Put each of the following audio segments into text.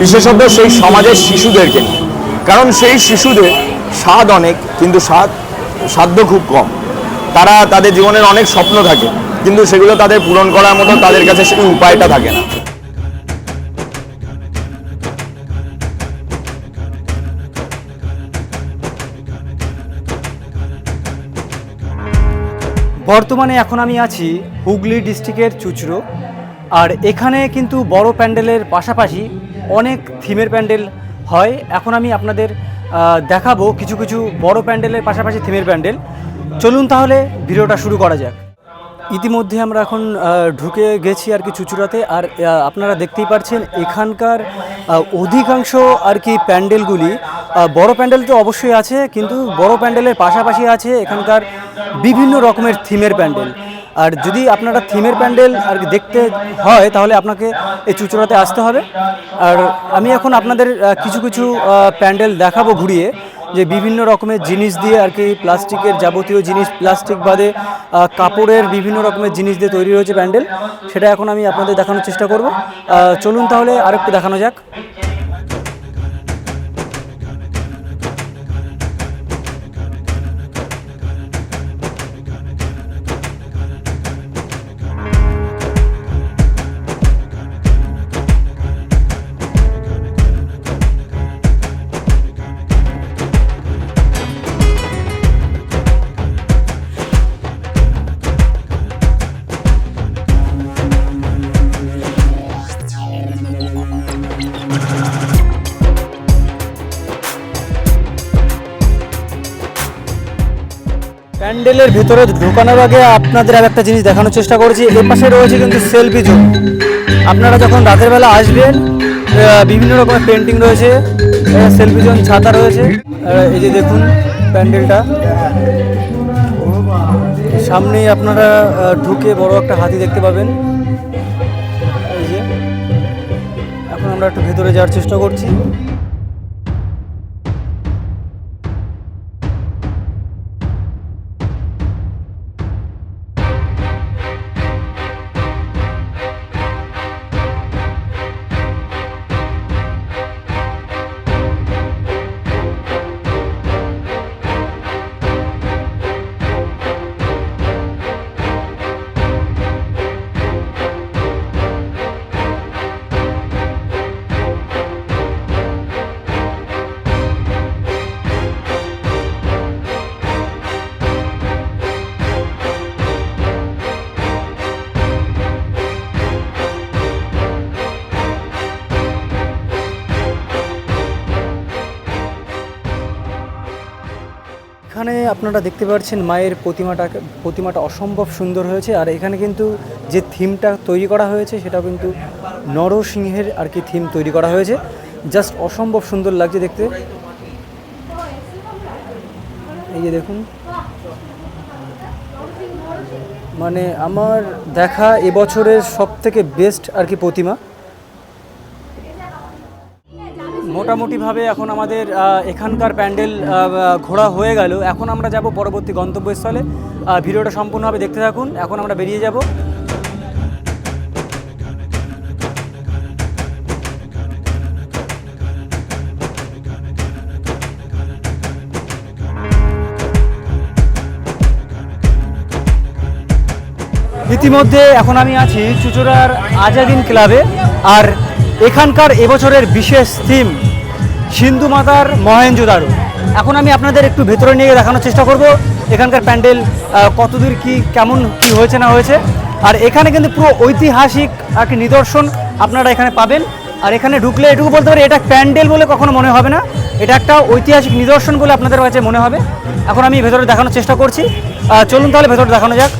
বিশেষত সেই সমাজের শিশুদেরকে নিয়ে। কারণ সেই শিশুদের স্বাদ অনেক, কিন্তু স্বাদ সাধ্য খুব কম। তারা তাদের জীবনের অনেক স্বপ্ন থাকে, কিন্তু সেগুলো তাদের পূরণ করার মতো তাদের কাছে সেই উপায়টা থাকে না। বর্তমানে এখন আমি আছি হুগলি ডিস্ট্রিক্টের চুচড়ো আর এখানে কিন্তু বড় প্যান্ডেলের পাশাপাশি অনেক থিমের প্যান্ডেল হয়। এখন আমি আপনাদের দেখাবো কিছু কিছু বড় প্যান্ডেলের পাশাপাশি থিমের প্যান্ডেল। চলুন তাহলে ভিডিওটা শুরু করা যাক। ইতিমধ্যে আমরা এখন ঢুকে গেছি আর কি চুচুড়াতে। আর আপনারা দেখতেই পাচ্ছেন এখানকার অধিকাংশ আর কি প্যান্ডেলগুলি। বড় প্যান্ডেল তো অবশ্যই আছে, কিন্তু বড় প্যান্ডেলের পাশাপাশি আছে এখানকার বিভিন্ন রকমের থিমের প্যান্ডেল। আর যদি আপনারা থিমের প্যান্ডেল আর দেখতে হয়, তাহলে আপনাকে এই চুচুড়াতে আসতে হবে। আর আমি এখন আপনাদের কিছু কিছু প্যান্ডেল দেখাবো ঘুরিয়ে, যে বিভিন্ন রকমের জিনিস দিয়ে আর কি প্লাস্টিকের যাবতীয় জিনিস, প্লাস্টিক বাদে কাপড়ের বিভিন্ন রকমের জিনিস দিয়ে তৈরি হয়েছে প্যান্ডেল। সেটা এখন আমি আপনাদের দেখানোর চেষ্টা করব। চলুন তাহলে আরেকটু দেখানো যাক। প্যান্ডেলের ভেতরে ঢোকানোর আগে আপনাদের আর একটা জিনিস দেখানোর চেষ্টা করেছি। এর পাশে রয়েছে কিন্তু সেলফি জোন আপনারা যখন রাতের বেলা আসবেন বিভিন্ন রকমের পেন্টিং রয়েছে সেলফি জোন ছাতা রয়েছে। এই যে দেখুন প্যান্ডেলটা। সামনেই আপনারা ঢুকে বড় একটা হাতি দেখতে পাবেন। এই যে। এখন আমরা একটু ভেতরে যাওয়ার চেষ্টা করছি। আপনারা দেখতে পাচ্ছেন মায়ের প্রতিমাটা প্রতিমাটা অসম্ভব সুন্দর হয়েছে। আর এখানে কিন্তু যে থিমটা তৈরি করা হয়েছে সেটা কিন্তু নরসিংহের আর কি থিম তৈরি করা হয়েছে। জাস্ট অসম্ভব সুন্দর লাগছে দেখতে। এই যে দেখুন। মানে আমার দেখা এবছরের সব থেকে বেস্ট আর কি প্রতিমা। মোটামুটিভাবে এখন আমাদের এখানকার প্যান্ডেল ঘোরা হয়ে গেল। এখন আমরা যাব পরবর্তী গন্তব্যস্থলে। ভিডিওটা সম্পূর্ণভাবে দেখতে থাকুন। এখন আমরা বেরিয়ে যাব। ইতিমধ্যে এখন আমি আছি চুচুড়ার আজাদিন ক্লাবে। আর এখানকার এবছরের বিশেষ থিম সিন্ধু মাতার মহেঞ্জোদারো এখন আমি আপনাদের একটু ভেতরে নিয়ে দেখানোর চেষ্টা করব, এখানকার প্যান্ডেল কতদূর কি, কেমন, কি হয়েছে না হয়েছে। আর এখানে কিন্তু পুরো ঐতিহাসিক একটি নিদর্শন আপনারা এখানে পাবেন। আর এখানে ঢুকলে, এটুকু বলতে পারি, এটা প্যান্ডেল বলে কখনো মনে হবে না। এটা একটা ঐতিহাসিক নিদর্শন বলে আপনাদের কাছে মনে হবে। এখন আমি ভেতরে দেখানোর চেষ্টা করছি। চলুন তাহলে ভেতরে দেখানো যাক।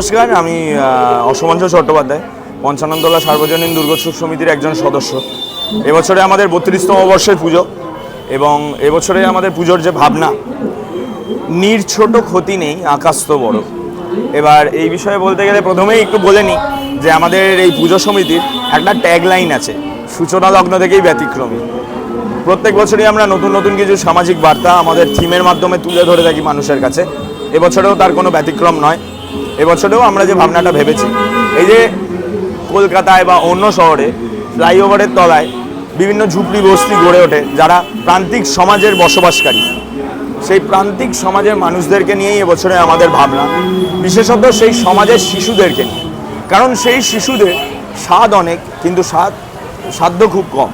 নমস্কার আমি আহ, অসমঞ্চ চট্টোপাধ্যায় পঞ্চাননতলা সার্বজনীন দুর্গোৎসব সমিতির একজন সদস্য। এবছরে আমাদের বত্রিশতম বর্ষের পুজো এবং এবছরে আমাদের পুজোর যে ভাবনা নির ছোট ক্ষতি নেই আকাশ তো বড়। এবার এই বিষয়ে বলতে গেলে প্রথমেই একটু বলে নিই যে আমাদের এই পুজো সমিতির একটা ট্যাগলাইন আছে সূচনা লগ্ন থেকেই ব্যতিক্রমী। প্রত্যেক বছরই আমরা নতুন নতুন কিছু সামাজিক বার্তা আমাদের থিমের মাধ্যমে তুলে ধরে থাকি মানুষের কাছে। এবছরেও তার কোনো ব্যতিক্রম নয়। এবছরেও আমরা যে ভাবনাটা ভেবেছি, এই যে কলকাতায় বা অন্য শহরে ফ্লাইওভারের তলায় বিভিন্ন ঝুপড়ি বস্তি গড়ে ওঠে, যারা প্রান্তিক সমাজের বসবাসকারী, সেই প্রান্তিক সমাজের মানুষদেরকে নিয়েই এবছরে আমাদের ভাবনা, বিশেষত সেই সমাজের শিশুদেরকে নিয়ে। কারণ সেই শিশুদের স্বাদ অনেক, কিন্তু স্বাদ সাধ্য খুব কম।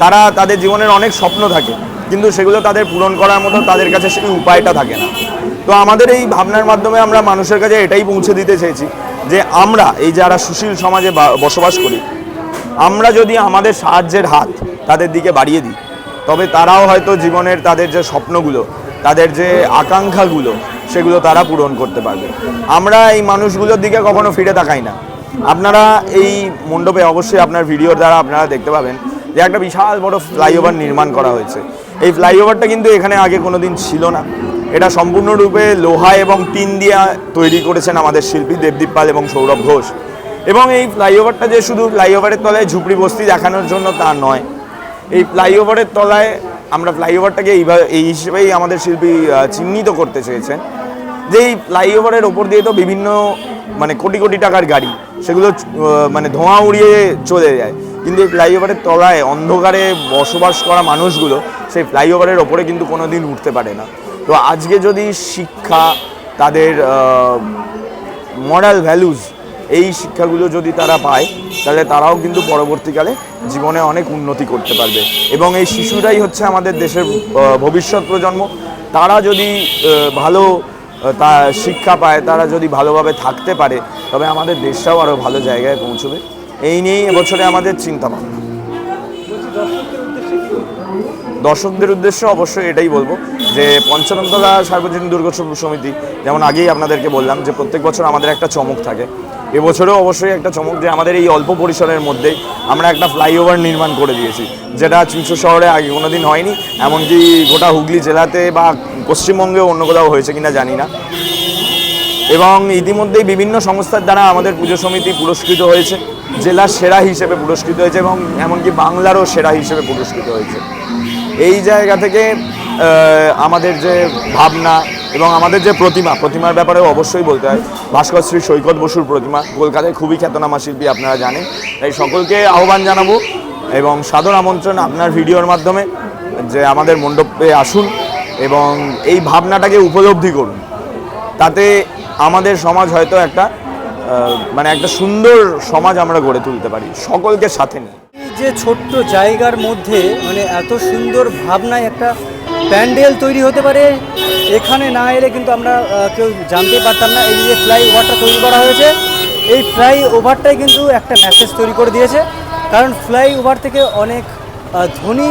তারা, তাদের জীবনের অনেক স্বপ্ন থাকে। কিন্তু সেগুলো তাদের পূরণ করার মতো তাদের কাছে সেই উপায়টা থাকে না। তো আমাদের এই ভাবনার মাধ্যমে আমরা মানুষের কাছে এটাই পৌঁছে দিতে চেয়েছি যে আমরা, এই যারা সুশীল সমাজে বসবাস করি, আমরা যদি আমাদের সাহায্যের হাত তাদের দিকে বাড়িয়ে দিই, তবে তারাও হয়তো জীবনের তাদের যে স্বপ্নগুলো, তাদের যে আকাঙ্ক্ষাগুলো, সেগুলো তারা পূরণ করতে পারবে। আমরা এই মানুষগুলোর দিকে কখনো ফিরে তাকাই না। আপনারা এই মণ্ডপে অবশ্যই আপনার ভিডিওর দ্বারা আপনারা দেখতে পাবেন যে একটা বিশাল বড় ফ্লাইওভার নির্মাণ করা হয়েছে। এই ফ্লাইওভারটা কিন্তু এখানে আগে কোনো দিন ছিল না। এটা সম্পূর্ণরূপে লোহা এবং টিন দিয়ে তৈরি করেছেন আমাদের শিল্পী দেবদীপ পাল এবং সৌরভ ঘোষ। এবং এই ফ্লাইওভারটা যে শুধু ফ্লাইওভারের তলায় ঝুপড়ি বস্তি দেখানোর জন্য তা নয়, এই ফ্লাইওভারের তলায় আমরা ফ্লাইওভারটাকে এইভাবে, এই হিসেবেই আমাদের শিল্পী চিহ্নিত করতে চেয়েছেন। যে এই ফ্লাইওভারের ওপর দিয়ে তো বিভিন্ন মানে কোটি কোটি টাকার গাড়ি, সেগুলো মানে ধোঁয়া উড়িয়ে চলে যায়। কিন্তু এই ফ্লাইওভারের তলায় অন্ধকারে বসবাস করা মানুষগুলো সেই ফ্লাইওভারের ওপরে কিন্তু কোনো দিন উঠতে পারে না। তো আজকে যদি শিক্ষা, তাদের মরাল ভ্যালুজ এই শিক্ষাগুলো যদি তারা পায়, তাহলে তারাও কিন্তু পরবর্তীকালে জীবনে অনেক উন্নতি করতে পারবে। এবং এই শিশুরাই হচ্ছে আমাদের দেশের ভবিষ্যৎ প্রজন্ম। তারা যদি ভালো তা শিক্ষা পায়, তারা যদি ভালোভাবে থাকতে পারে, তবে আমাদের দেশটাও আরও ভালো জায়গায় পৌঁছবে। এই নিয়েই এবছরে আমাদের চিন্তা ভাবনা দর্শকদের উদ্দেশ্যে অবশ্যই এটাই বলব যে পঞ্চাননতলা সার্বজনীন দুর্গোৎসব সমিতি, যেমন আগেই আপনাদেরকে বললাম যে প্রত্যেক বছর আমাদের একটা চমক থাকে। এবছরেও অবশ্যই একটা চমক যে আমাদের এই অল্প পরিসরের মধ্যে আমরা একটা ফ্লাইওভার নির্মাণ করে দিয়েছি। যেটা চুঁচু শহরে আগে কোনোদিন হয়নি, এমনকি গোটা হুগলি জেলাতে বা পশ্চিমবঙ্গেও অন্য কোথাও হয়েছে কিনা জানি না। এবং ইতিমধ্যেই বিভিন্ন সংস্থার দ্বারা আমাদের পুজো সমিতি পুরস্কৃত হয়েছে জেলার সেরা হিসেবে পুরস্কৃত হয়েছে এবং এমনকি বাংলারও সেরা হিসেবে পুরস্কৃত হয়েছে। এই জায়গা থেকে আমাদের যে ভাবনা এবং আমাদের যে প্রতিমা, প্রতিমার ব্যাপারেও অবশ্যই বলতে হয়, ভাস্কর শ্রী সৈকত বসুর প্রতিমা, কলকাতায় খুবই খ্যাতনামা শিল্পী আপনারা জানেন। তাই সকলকে আহ্বান জানাব এবং সাদর আমন্ত্রণ আপনার ভিডিওর মাধ্যমে যে আমাদের মণ্ডপে আসুন এবং এই ভাবনাটাকে উপলব্ধি করুন। তাতে আমাদের সমাজ হয়তো একটা মানে একটা সুন্দর সমাজ আমরা গড়ে তুলতে পারি, সকলকে সাথে নিয়ে। যে ছোট্ট জায়গার মধ্যে মানে এত সুন্দর ভাবনায় একটা প্যান্ডেল তৈরি হতে পারে, এখানে না এলে কিন্তু আমরা কেউ জানতে পারতাম না, এই যে ফ্লাই ওভারটা তৈরি করা হয়েছে, এই ফ্লাই ওভারটাই কিন্তু একটা মেসেজ তৈরি করে দিয়েছে, কারণ ফ্লাই ওভার থেকে অনেক ধনী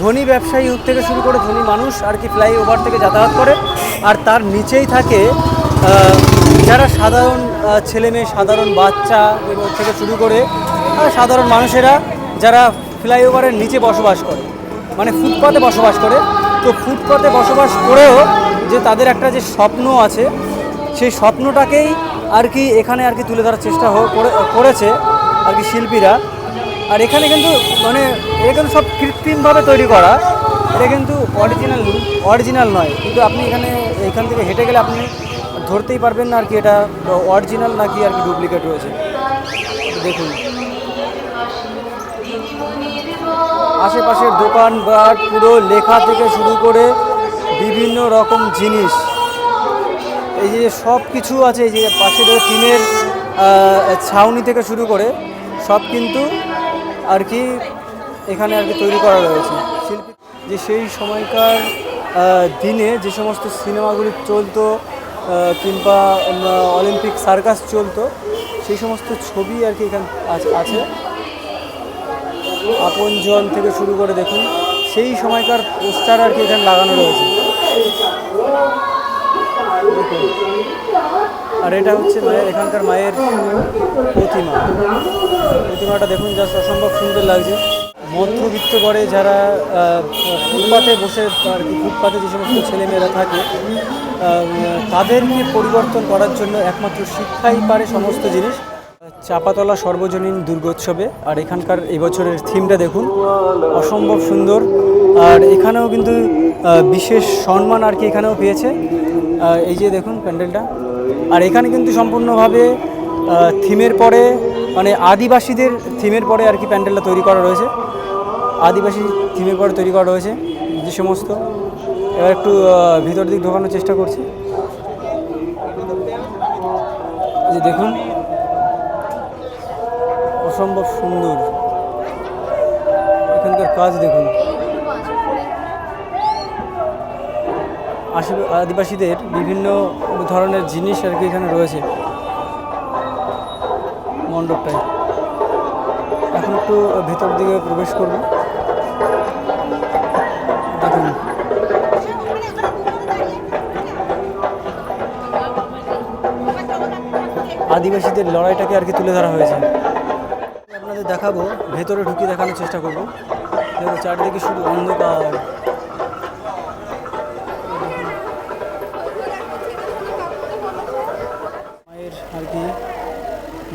ধনী ব্যবসায়ী থেকে শুরু করে ধনী মানুষ আর কি ফ্লাই ওভার থেকে যাতায়াত করে, আর তার নিচেই থাকে যারা সাধারণ ছেলে মেয়ে, সাধারণ বাচ্চা এগুলো থেকে শুরু করে সাধারণ মানুষেরা যারা ফ্লাইওভারের নিচে বসবাস করে মানে ফুটপাতে বসবাস করে, তো ফুটপাতে বসবাস করেও যে তাদের একটা যে স্বপ্ন আছে, সেই স্বপ্নটাকেই আর কি এখানে আর কি তুলে ধরার চেষ্টা করে- করেছে আর কি শিল্পীরা। আর এখানে কিন্তু মানে এটা কিন্তু সব কৃত্রিমভাবে তৈরি করা, এটা কিন্তু অরিজিনাল অরিজিনাল নয়। কিন্তু আপনি এখানে, এখান থেকে হেঁটে গেলে আপনি ধরতেই পারবেন না আর কি, এটা অরিজিনাল নাকি আর কি ডুপ্লিকেট রয়েছে। দেখুন। আশেপাশের দোকান বাট পুরো লেখা থেকে শুরু করে বিভিন্ন রকম জিনিস। এই যে সব কিছু আছে, এই যে পাশে টিনের ছাউনি থেকে শুরু করে সব কিন্তু আর কি এখানে আর কি তৈরি করা রয়েছে। শিল্পী যে সেই সময়কার দিনে যে সমস্ত সিনেমাগুলি চলতো কিংবা অলিম্পিক সার্কাস চলতো, সেই সমস্ত ছবি আর কি এখানে আছ- আপনজন থেকে শুরু করে দেখুন, সেই সময়কার পোস্টার আর কি এখানে লাগানো রয়েছে। আর এটা হচ্ছে মায়ের, এখানকার মায়ের প্রতিমা। প্রতিমাটা দেখুন, জাস্ট অসম্ভব সুন্দর লাগছে। মধ্যবিত্ত করে যারা ফুটপাতে বসে আর কি, ফুটপাতে যে সমস্ত ছেলেমেয়েরা থাকে তাদেরকে পরিবর্তন করার জন্য একমাত্র শিক্ষাই পারে সমস্ত জিনিস। চাপাতলা সর্বজনীন দুর্গোৎসবে, আর এখানকার এবছরের থিমটা দেখুন, অসম্ভব সুন্দর। আর এখানেও কিন্তু বিশেষ সম্মান আর কি এখানেও পেয়েছে। এই যে দেখুন প্যান্ডেলটা। আর এখানে কিন্তু সম্পূর্ণভাবে থিমের পরে মানে আদিবাসীদের থিমের পরে আর কি প্যান্ডেলটা তৈরি করা রয়েছে। আদিবাসী থিমের পরে তৈরি করা রয়েছে যে সমস্ত। এবার একটু ভিতর দিক ঢোকানোর চেষ্টা করছি। যে দেখুন, অসম্ভব সুন্দর। এখানকার কাজ দেখুন। আদিবাসীদের বিভিন্ন ধরনের জিনিস আর কি এখানে রয়েছে। মণ্ডপটায়। এখন একটু ভেতর দিকে প্রবেশ করব। দেখুন। আদিবাসীদের লড়াইটাকে আর কি তুলে ধরা হয়েছে। আপনাদের দেখাবো, ভেতরে ঢুকিয়ে দেখানোর চেষ্টা করব। চারিদিকে শুধু অন্ধকার।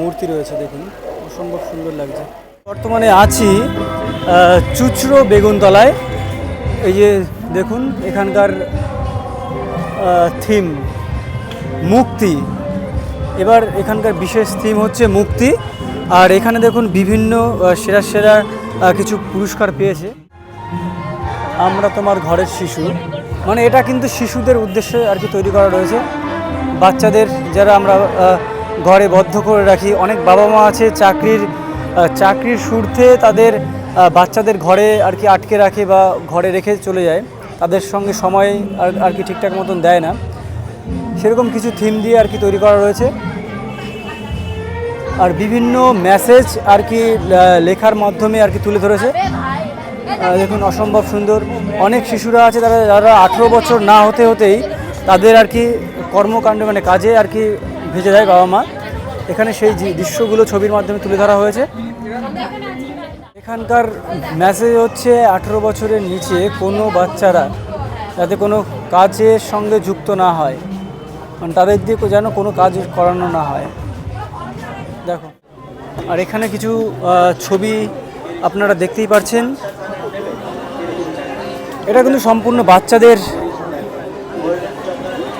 মূর্তি রয়েছে, দেখুন। অসম্ভব সুন্দর লাগছে। বর্তমানে আছি চুচড়ো বেগুনতলায়। এই যে, দেখুন, এখানকার থিম মুক্তি। এবার এখানকার বিশেষ থিম হচ্ছে মুক্তি। আর এখানে দেখুন, বিভিন্ন সেরা সেরা কিছু পুরস্কার পেয়েছে। আমরা তোমার ঘরের শিশু। মানে এটা কিন্তু শিশুদের উদ্দেশ্যে আর কি তৈরি করা রয়েছে। বাচ্চাদের, যারা আমরা ঘরে বদ্ধ করে রাখি। অনেক বাবা মা আছে, চাকরির চাকরির সুর্থে তাদের বাচ্চাদের ঘরে আর কি আটকে রাখে বা ঘরে রেখে চলে যায়। তাদের সঙ্গে সময় আর আর কি ঠিকঠাক মতন দেয় না। সেরকম কিছু থিম দিয়ে আর কি তৈরি করা রয়েছে। আর বিভিন্ন মেসেজ আর কি লেখার মাধ্যমে আর কি তুলে ধরেছে। দেখুন, অসম্ভব সুন্দর। অনেক শিশুরা আছে, তারা, যারা আঠেরো বছর না হতে হতেই তাদের আর কি কর্মকাণ্ড মানে কাজে আর কি ভেজে দেয় বাবা মা। এখানে সেই দৃশ্যগুলো ছবির মাধ্যমে তুলে ধরা হয়েছে। এখানকার মেসেজ হচ্ছে, আঠেরো বছরের নিচে কোনো বাচ্চারা যাতে কোনো কাজের সঙ্গে যুক্ত না হয়। মানে তাদের দিয়ে যেন কোনো কাজ করানো না হয়। দেখো। আর এখানে কিছু ছবি আপনারা দেখতেই পাচ্ছেন এটা কিন্তু সম্পূর্ণ বাচ্চাদের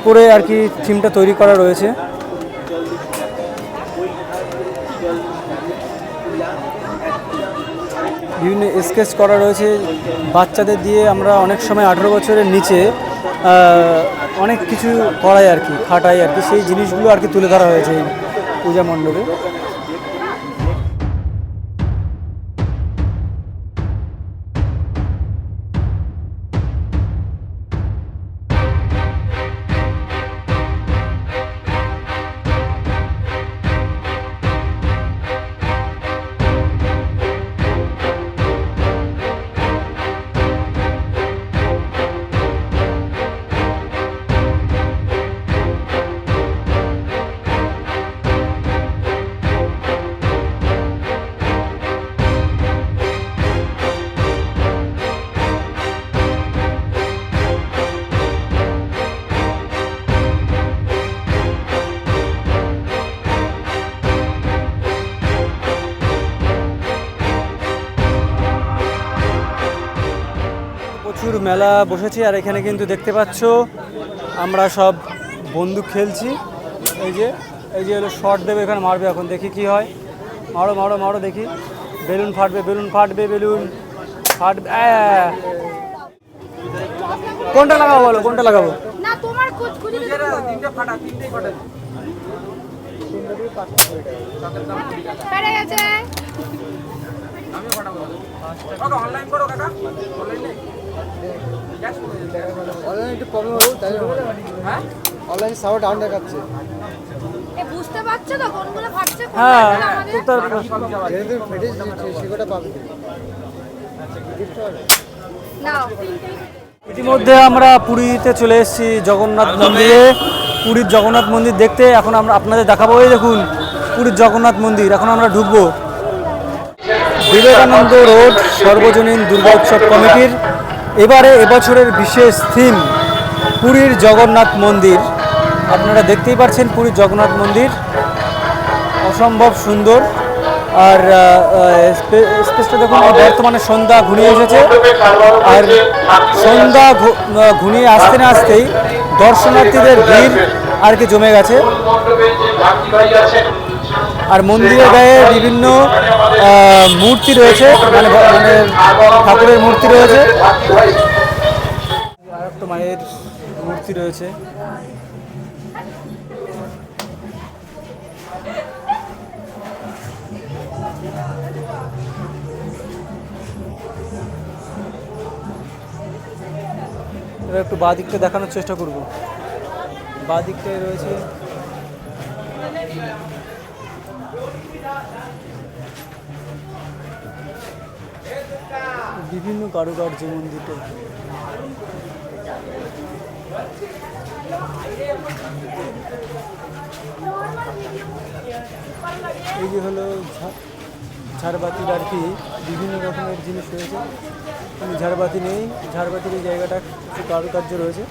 করে আর কি থিমটা তৈরি করা রয়েছে। বিভিন্ন স্কেচ করা রয়েছে। বাচ্চাদের দিয়ে আমরা অনেক সময় আঠেরো বছরের নিচে অনেক কিছু করাই আর কি, খাটাই আর কি। সেই জিনিসগুলো আর কি তুলে ধরা হয়েছে এই পূজা মণ্ডপে। মেলা বসেছি আর এখানে কিন্তু দেখতে পাচ্ছ আমরা সব বন্দুক খেলছি। এই যে এই যে হলো শর্ট দেবে এখানে মারবে এখন দেখি কি হয়। মারো মারো মারো দেখি। বেলুন ফাটবে বেলুন ফাটবে বেলুন ফাটবে! কোনটা লাগাবো বলো কোনটা লাগাবো? না তোমার খোঁজ খুঁজে পেরে গেছে। অনলাইন একটু প্রবলেম হবে তাই হ্যাঁ? অনলাইন সার্ভার ডাউন দেখাচ্ছে। বুঝতে পারছ তো কোনগুলো ফাটছে হ্যাঁ তো তার যেহেতু ফেটে সেটা পাবে। নাও। ইতিমধ্যে আমরা পুরীতে চলে এসেছি জগন্নাথ মন্দিরে। পুরীর জগন্নাথ মন্দির দেখতে এখন আমরা আপনাদের দেখাবো। এই দেখুন পুরীর জগন্নাথ মন্দির এখন আমরা ঢুকবো। বিবেকানন্দ রোড সর্বজনীন দুর্গা উৎসব কমিটির এবারে এবছরের বিশেষ থিম পুরীর জগন্নাথ মন্দির। আপনারা দেখতেই পাচ্ছেন পুরীর জগন্নাথ মন্দির। অসম্ভব সুন্দর। আর স্পেসটা দেখুন বর্তমানে সন্ধ্যা ঘুরিয়ে এসেছে। আর সন্ধ্যা ঘুরিয়ে আসতে না আসতেই দর্শনার্থীদের ভিড় আর কি জমে গেছে। আর মন্দিরের গায়ে বিভিন্ন মূর্তি রয়েছে মানে মানে ঠাকুরের মূর্তি রয়েছে। আর একটা মায়ের মূর্তি রয়েছে। একটু বাঁ দিকটা দেখানোর চেষ্টা করব। বাঁ দিকটায় রয়েছে বিভিন্ন কারুকার্য মন্দিরটা এই যে হলো ঝাড়বাতির আর কি, বিভিন্ন রকমের জিনিস রয়েছে। ঝাড়বাতি নেই, ঝাড়বাতির এই জায়গাটা কারুকার্য রয়েছে।